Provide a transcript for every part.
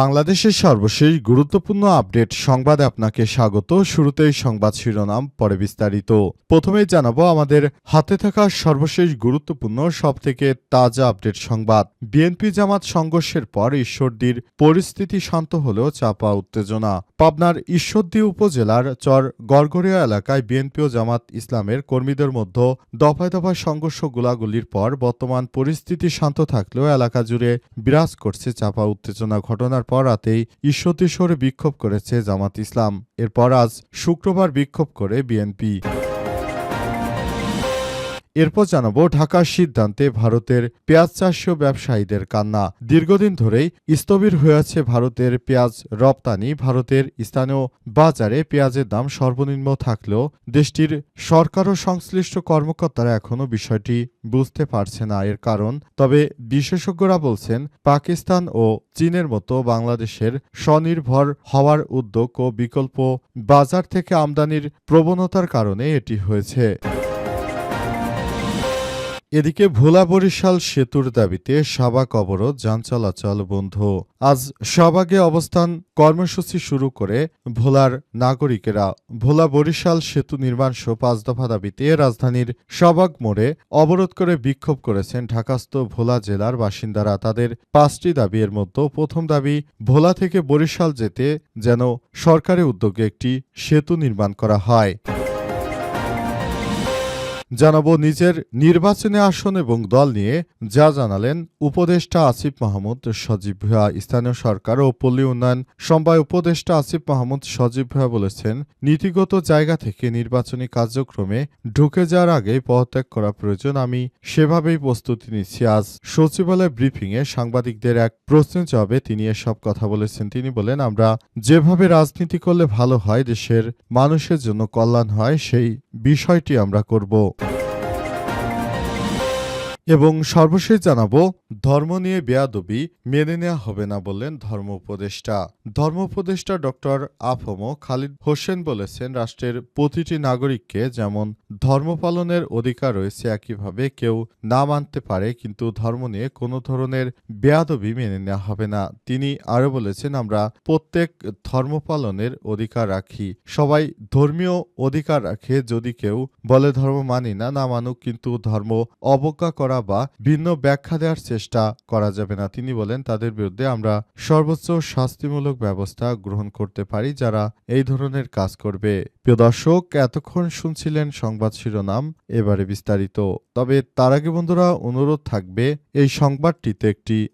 বাংলাদেশের সর্বশেষ গুরুত্বপূর্ণ আপডেট সংবাদে আপনাকে স্বাগত। শুরুতেই সংবাদ শিরোনাম, পরে বিস্তারিত। প্রথমেই জানাব আমাদের হাতে থাকা সর্বশেষ গুরুত্বপূর্ণ, সবথেকে তাজা আপডেট সংবাদ। বিএনপি জামাত সংঘর্ষের পর ঈশ্বরদীর পরিস্থিতি শান্ত হলেও চাপা উত্তেজনা। পাবনার ঈশ্বরদী উপজেলার চর গড়গড়িয়া এলাকায় বিএনপি ও জামাত ইসলামের কর্মীদের মধ্যে দফায় দফায় সংঘর্ষ গোলাগুলির পর বর্তমান পরিস্থিতি শান্ত থাকলেও এলাকা জুড়ে বিরাজ করছে চাপা উত্তেজনা ঘটনার পর রাতেই বিক্ষোভ করেছে জামাত ইসলাম। এরপর আজ শুক্রবার বিক্ষোভ করে বিএনপি। এরপর জানাব ঢাকার সিদ্ধান্তে ভারতের পেঁয়াজ চাষীয় ব্যবসায়ীদের কান্না। দীর্ঘদিন ধরেই স্থবির হয়ে আছে ভারতের পেঁয়াজ রপ্তানি। ভারতের স্থানীয় বাজারে পেঁয়াজের দাম সর্বনিম্ন থাকলেও দেশটির সরকার ও সংশ্লিষ্ট কর্মকর্তারা এখনও বিষয়টি বুঝতে পারছে না। এর কারণ, তবে বিশেষজ্ঞরা বলছেন, পাকিস্তান ও চীনের মতো বাংলাদেশের স্বনির্ভর হওয়ার উদ্যোগ ও বিকল্প বাজার থেকে আমদানির প্রবণতার কারণে এটি হয়েছে। এদিকে ভোলা বরিশাল সেতুর দাবিতে সাবাক অবরোধ যান চলাচল বন্ধ। আজ শাহবাগে অবস্থান কর্মসূচি শুরু করে ভোলার নাগরিকেরা। ভোলা বরিশাল সেতু নির্মাণ সহ পাঁচ দফা দাবিতে রাজধানীর শাহবাগ মোড়ে অবরোধ করে বিক্ষোভ করেছেন ঢাকাস্থ ভোলা জেলার বাসিন্দারা। তাদের পাঁচটি দাবি এর মধ্যে প্রথম দাবি, ভোলা থেকে বরিশাল যেতে যেন সরকারি উদ্যোগে একটি সেতু নির্মাণ করা হয়। জানাব নিজের নির্বাচনী আসন এবং দল নিয়ে যা জানালেন উপদেষ্টা আসিফ মাহমুদ সজীব ভুয়া স্থানীয় সরকার ও পল্লী উন্নয়ন সমবায় উপদেষ্টা আসিফ মাহমুদ সজীব ভুয়া বলেছেন, নীতিগত জায়গা থেকে নির্বাচনী কার্যক্রমে ঢুকে যাওয়ার আগে পদত্যাগ করা প্রয়োজন। আমি সেভাবেই প্রস্তুতি নিচ্ছি। আজ সচিবালয় ব্রিফিংয়ে সাংবাদিকদের এক প্রশ্নের জবাবে তিনি এসব কথা বলেছেন। তিনি বলেন, আমরা যেভাবে রাজনীতি করলে ভালো হয়, দেশের মানুষের জন্য কল্যাণ হয়, সেই বিষয়টি আমরা করব। এবং সর্বশেষ জানাব, ধর্ম নিয়ে বেয়াদবি মেনে নেওয়া হবে না বললেন ধর্ম উপদেষ্টা। ধর্ম উপদেষ্টা ডক্টর আফম খালিদ হোসেন বলেছেন, রাষ্ট্রের প্রতিটি নাগরিককে যেমন ধর্ম পালনের অধিকার রয়েছে, একইভাবে কেউ না মানতে পারে, কিন্তু ধর্ম নিয়ে কোনো ধরনের বেয়াদবি মেনে নেওয়া হবে না। তিনি আরও বলেছেন, আমরা প্রত্যেক ধর্ম পালনের অধিকার রাখি। সবাই ধর্মীয় অধিকার রাখে, যদি কেউ বলে ধর্ম মানি না না মানুক, কিন্তু ধর্ম অবজ্ঞা করা বা ভিন্ন ব্যাখ্যা দেওয়ার চেষ্টা করা যাবে না। তিনি বলেন, তাদের বিরুদ্ধে আমরা সর্বোচ্চ শাস্তিমূলক ব্যবস্থা গ্রহণ করতে পারি যারা এই ধরনের কাজ করবে। প্রিয় দর্শক, এতক্ষণ শুনছিলেন সংবাদ শিরোনাম, এবারে বিস্তারিত। তবে তার আগে বন্ধুরা, অনুরোধ থাকবে, এই সংবাদটিতে একটি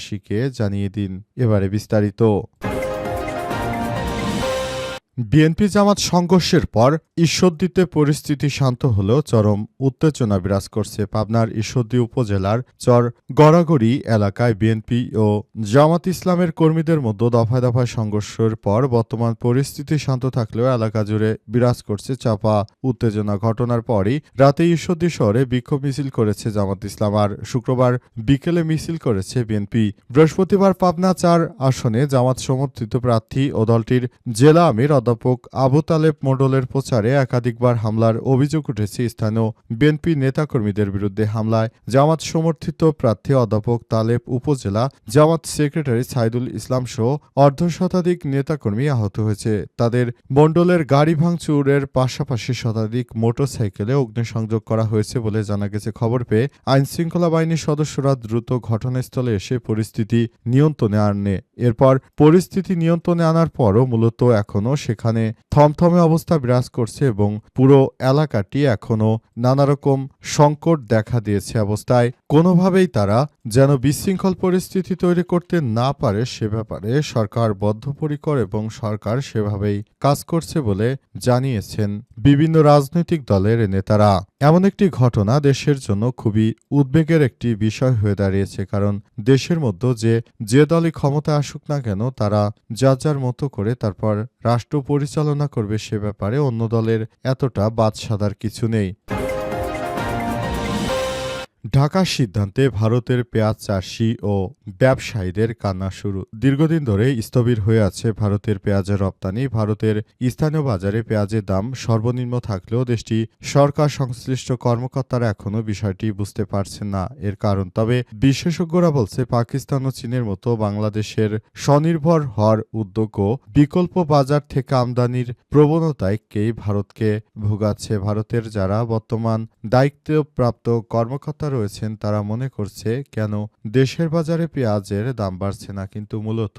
বিশ্ববাসীকে জানিয়ে দিন। এবারে বিস্তারিত। বিএনপি জামাত সংঘর্ষের পর ঈশ্বরদীতে পরিস্থিতি শান্ত হলেও চরম উত্তেজনা বিরাজ করছে পাবনার ঈশ্বরদী উপজেলার চর গড়াগড়ি এলাকায় বিএনপি ও জামাত ইসলামের কর্মীদের মধ্যে দফায় দফায় সংঘর্ষের পর বর্তমান পরিস্থিতি শান্ত থাকলেও এলাকা জুড়ে বিরাজ করছে চাপা উত্তেজনা। ঘটনার পরই রাতে ঈশ্বরদী শহরে বিক্ষোভ মিছিল করেছে জামাত ইসলাম আর শুক্রবার বিকেলে মিছিল করেছে বিএনপি। বৃহস্পতিবার পাবনা চার আসনে জামাত সমর্থিত প্রার্থী ও দলটির জেলা আমির অধ্যাপক আবু তালেব মণ্ডলের প্রচারে একাধিকবার হামলার অভিযোগ উঠেছে স্থানীয় বিএনপি নেতাকর্মীদের বিরুদ্ধে হামলায় জামাত সমর্থিত প্রার্থী অধ্যাপক তালেব উপজেলা জামাত সেক্রেটারি সাইদুল ইসলাম সহ অর্ধশতাধিক নেতাকর্মী আহত হয়েছে। তাদের মণ্ডলের গাড়ি ভাঙচুরের পাশাপাশি শতাধিক মোটরসাইকেলে অগ্নিসংযোগ করা হয়েছে বলে জানা গেছে। খবর পেয়ে আইনশৃঙ্খলা বাহিনীর সদস্যরা দ্রুত ঘটনাস্থলে এসে পরিস্থিতি নিয়ন্ত্রণে আনে। এরপর পরিস্থিতি নিয়ন্ত্রণে আনার পরও মূলত এখনও সেখানে সেখানে থমথমে অবস্থা বিরাজ করছে এবং পুরো এলাকাটি এখনও নানারকম সংকট দেখা দিয়েছে অবস্থায়। কোনোভাবেই তারা যেন বিশৃঙ্খল পরিস্থিতি তৈরি করতে না পারে সে ব্যাপারে সরকার বদ্ধপরিকর এবং সরকার সেভাবেই কাজ করছে বলে জানিয়েছেন বিভিন্ন রাজনৈতিক দলের নেতারা। এমন একটি ঘটনা দেশের জন্য খুবই উদ্বেগের একটি বিষয় হয়ে দাঁড়িয়েছে, কারণ দেশের মধ্যে যে যে দলই ক্ষমতা আসুক না কেন, তারা যা যার মতো করে তারপর রাষ্ট্র পরিচালনা করবে সে ব্যাপারে অন্য দলের এতটা বাদ সাদার কিছু নেই। ঢাকার সিদ্ধান্তে ভারতের পেঁয়াজ চাষি ও ব্যবসায়ীদের কান্না শুরু। দীর্ঘদিন ধরে স্থবির হয়ে আছে ভারতের পেঁয়াজের রপ্তানি। ভারতের স্থানীয় বাজারে পেঁয়াজের দাম সর্বনিম্ন থাকলেও দেশটি সরকার সংশ্লিষ্ট কর্মকর্তারা এখনও বিষয়টি বুঝতে পারছেন না। এর কারণ, তবে বিশেষজ্ঞরা বলছে, পাকিস্তান ও চীনের মতো বাংলাদেশের স্বনির্ভর হওয়ার উদ্যোগ ও বিকল্প বাজার থেকে আমদানির প্রবণতাকেই ভারতকে ভোগাচ্ছে। ভারতের যারা বর্তমান দায়িত্বপ্রাপ্ত কর্মকর্তা রয়েছেন, তারা মনে করছে, কেন দেশের বাজারে পেঁয়াজের দাম বাড়ছে না, কিন্তু মূলত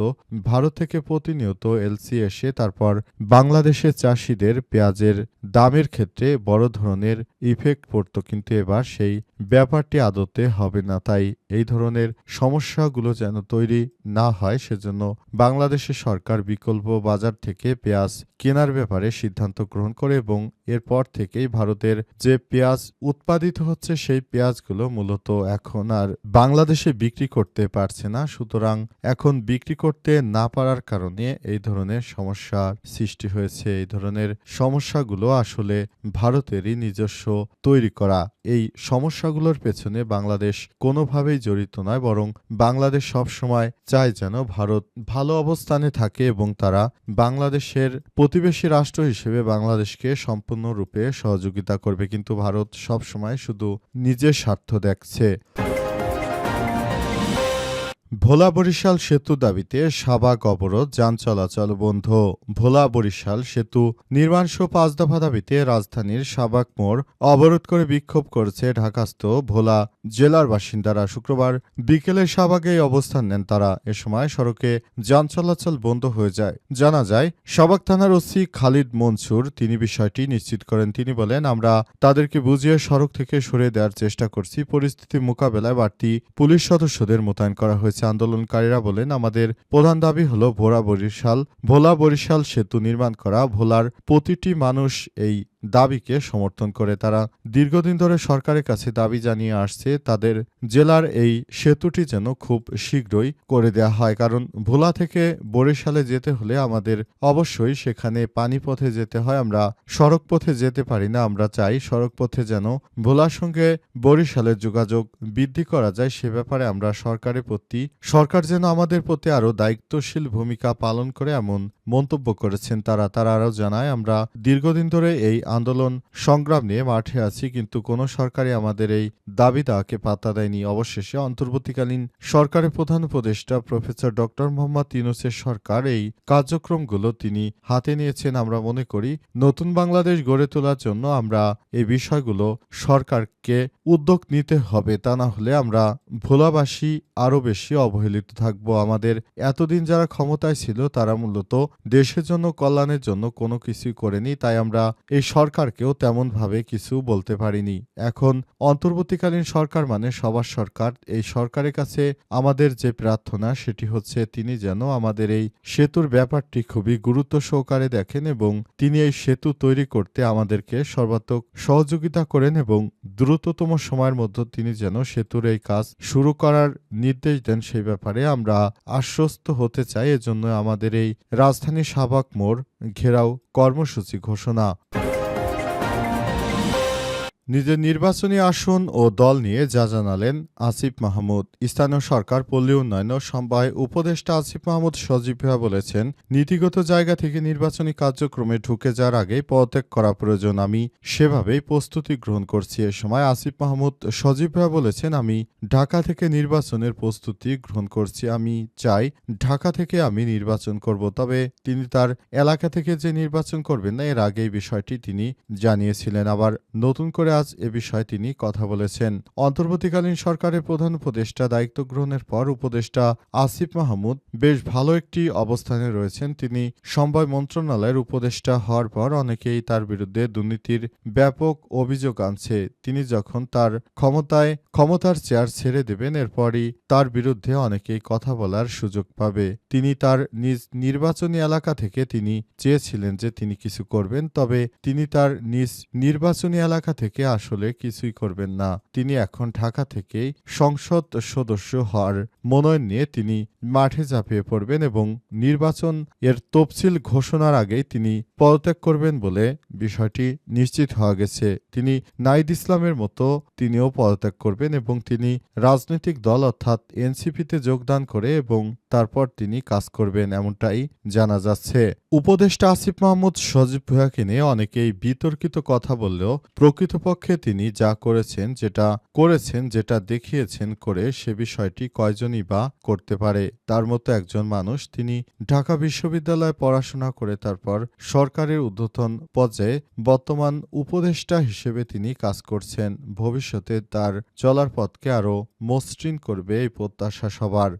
ভারত থেকে প্রতিনিয়ত এলসি এসে তারপর বাংলাদেশের চাষিদের পেঁয়াজের দামের ক্ষেত্রে বড় ধরনের ইফেক্ট পড়ত, কিন্তু এবার সেই ব্যাপারটি আদতে হবে না। তাই এই ধরনের সমস্যাগুলো যেন তৈরি না হয়, সেজন্য বাংলাদেশের সরকার বিকল্প বাজার থেকে পেঁয়াজ কেনার ব্যাপারে সিদ্ধান্ত গ্রহণ করে এবং এরপর থেকেই ভারতের যে পেঁয়াজ উৎপাদিত হচ্ছে, সেই পেঁয়াজগুলো মূলত এখন আর বাংলাদেশে বিক্রি করতে পারছে না। সুতরাং এখন বিক্রি করতে না পারার কারণে এই ধরনের সমস্যার সৃষ্টি হয়েছে। এই ধরনের সমস্যাগুলো আসলে ভারতেরই নিজস্ব তৈরি করা। এই সমস্যাগুলোর পেছনে বাংলাদেশ কোনোভাবেই জড়িত নয়, বরং বাংলাদেশ সবসময় চায় যেন ভারত ভালো অবস্থানে থাকে এবং তারা বাংলাদেশের প্রতিবেশী রাষ্ট্র হিসেবে বাংলাদেশকে সম্পূর্ণরূপে সহযোগিতা করবে। কিন্তু ভারত সবসময় শুধু নিজের স্বার্থ দেখছে। ভোলা বরিশাল সেতু দাবিতে সাবাক অবরোধ যান চলাচল বন্ধ। ভোলা বরিশাল সেতু নির্মাণসহ পাঁচ দফা দাবিতে রাজধানীর সাবাক মোড় অবরোধ করে বিক্ষোভ করেছে ঢাকাস্থ ভোলা জেলার বাসিন্দারা। শুক্রবার বিকেলে সাবাগে অবস্থান নেন তারা। এ সময় সড়কে যান চলাচল বন্ধ হয়ে যায়। জানা যায়, সাবাক থানার ওসি খালিদ মনসুর তিনি বিষয়টি নিশ্চিত করেন। তিনি বলেন, আমরা তাদেরকে বুঝিয়ে সড়ক থেকে সরে দেওয়ার চেষ্টা করছি। পরিস্থিতি মোকাবেলায় বাড়তি পুলিশ সদস্যদের মোতায়েন করা হয়েছে। আন্দোলনকারীরা বলেন, আমাদের প্রধান দাবি হলো ভোলা বরিশাল ভোলা বরিশাল সেতু নির্মাণ করা, ভোলার প্রতিটি মানুষ এই দাবিকে সমর্থন করে। তারা দীর্ঘদিন ধরে সরকারের কাছে দাবি জানিয়ে আসছে, তাদের জেলার এই সেতুটি যেন খুব শীঘ্রই করে দেওয়া হয়। কারণ ভোলা থেকে বরিশালে যেতে হলে আমাদের অবশ্যই সেখানে পানিপথে যেতে হয়। আমরা সড়ক পথে যেতে পারি না, আমরা চাই সড়ক পথে যেন ভোলার সঙ্গে বরিশালের যোগাযোগ বৃদ্ধি করা যায়। সে ব্যাপারে আমরা সরকারের প্রতি, সরকার যেন আমাদের প্রতি আরও দায়িত্বশীল ভূমিকা পালন করে এমন মন্তব্য করেছেন তারা। তারা আরও জানায়, আমরা দীর্ঘদিন ধরে এই আন্দোলন সংগ্রাম নিয়ে মাঠে আছি, কিন্তু কোনো সরকারই আমাদের এই দাবি দাওয়াকে পাত্তা দেয়নি। অবশেষে অন্তর্বর্তীকালীন সরকারের প্রধান উপদেষ্টা প্রফেসর ডক্টর মোহাম্মদ ইউনুসের সরকার এই কার্যক্রমগুলো তিনি হাতে নিয়েছেন। আমরা মনে করি, নতুন বাংলাদেশ গড়ে তোলার জন্য আমরা এই বিষয়গুলো সরকারকে উদ্যোগ নিতে হবে। তা না হলে আমরা ভোলাবাসী আরও বেশি অবহেলিত থাকব। আমাদের এতদিন যারা ক্ষমতায় ছিল, তারা মূলত দেশের জন্য, কল্যাণের জন্য কোনো কিছুই করেনি, তাই আমরা এই সরকারকেও তেমনভাবে কিছু বলতে পারিনি। এখন অন্তর্বর্তীকালীন সরকার মানে সবার সরকার। এই সরকারের কাছে আমাদের যে প্রার্থনা, সেটি হচ্ছে তিনি যেন আমাদের এই সেতুর ব্যাপারটি খুবই গুরুত্ব সহকারে দেখেন এবং তিনি এই সেতু তৈরি করতে আমাদেরকে সর্বাত্মক সহযোগিতা করেন এবং দ্রুততম সময়ের মধ্যে তিনি যেন সেতুর এই কাজ শুরু করার নির্দেশ দেন, সেই ব্যাপারে আমরা আশ্বস্ত হতে চাই। এজন্য আমাদের এই রাজধানী সাবাক মোড় ঘেরাও কর্মসূচি ঘোষণা। নিজের নির্বাচনী আসন ও দল নিয়ে যা জানালেন আসিফ মাহমুদ। স্থানীয় সরকার পল্লী উন্নয়ন সমবায় উপদেষ্টা আসিফ মাহমুদ সজীব বলেছেন, নীতিগত জায়গা থেকে নির্বাচনী কার্যক্রমে ঢুকে যাওয়ার আগে পদত্যাগ করা প্রয়োজন। আমি সেভাবেই প্রস্তুতি গ্রহণ করছি। এ সময় আসিফ মাহমুদ সজীব বলেছেন, আমি ঢাকা থেকে নির্বাচনের প্রস্তুতি গ্রহণ করছি। আমি চাই ঢাকা থেকে আমি নির্বাচন করব। তবে তিনি তার এলাকা থেকে যে নির্বাচন করবেন না, এর আগে বিষয়টি তিনি জানিয়েছিলেন। আবার নতুন করে আজ এ বিষয়ে তিনি কথা বলেছেন। অন্তর্বর্তীকালীন সরকারের প্রধান উপদেষ্টা দায়িত্ব গ্রহণের পর উপদেষ্টা আসিফ মাহমুদ বেশ ভালো একটি অবস্থানে রয়েছেন। তিনি সমবায় মন্ত্রণালয়ের উপদেষ্টা হওয়ার পর অনেকেই তার বিরুদ্ধে দুর্নীতির ব্যাপক অভিযোগ আনছে। তিনি যখন তার ক্ষমতায় ক্ষমতার চেয়ার ছেড়ে দেবেন, এরপরই তার বিরুদ্ধে অনেকেই কথা বলার সুযোগ পাবে। তিনি তার নিজ নির্বাচনী এলাকা থেকে তিনি চেয়েছিলেন যে তিনি কিছু করবেন, তবে তিনি তার নিজ নির্বাচনী এলাকা থেকে আসলে কিছুই করবেন না। তিনি এখন ঢাকা থেকেই সংসদ সদস্য হওয়ার মনোনয়ন নিয়ে তিনি মাঠে ঝাঁপিয়ে পড়বেন এবং নির্বাচন এর তফসিল ঘোষণার আগেই তিনি পদত্যাগ করবেন বলে বিষয়টি নিশ্চিত হওয়া গেছে। তিনি নাইদ ইসলামের মতো তিনিও পদত্যাগ করবেন এবং তিনি রাজনৈতিক দল অর্থাৎ এনসিপিতে যোগদান করে এবং তারপর তিনি কাজ করবেন এমনটাই জানা যাচ্ছে। উপদেষ্টা আসিফ মাহমুদ সজীব ভুয়াকে নিয়ে অনেকেই বিতর্কিত কথা বললেও প্রকৃতপক্ষে তিনি যা করেছেন, যেটা করেছেন, যেটা দেখিয়েছেন করে সে বিষয়টি কয়জনই বা করতে পারে। তার মতো একজন মানুষ তিনি ঢাকা বিশ্ববিদ্যালয়ে পড়াশোনা করে তারপর সরকারের ঊর্ধ্বতন পর্যায়ে বর্তমান উপদেষ্টা হিসেবে তিনি কাজ করছেন। ভবিষ্যতে তার চলার পথকে আরও মসৃণ করবে এই প্রত্যাশা সবার।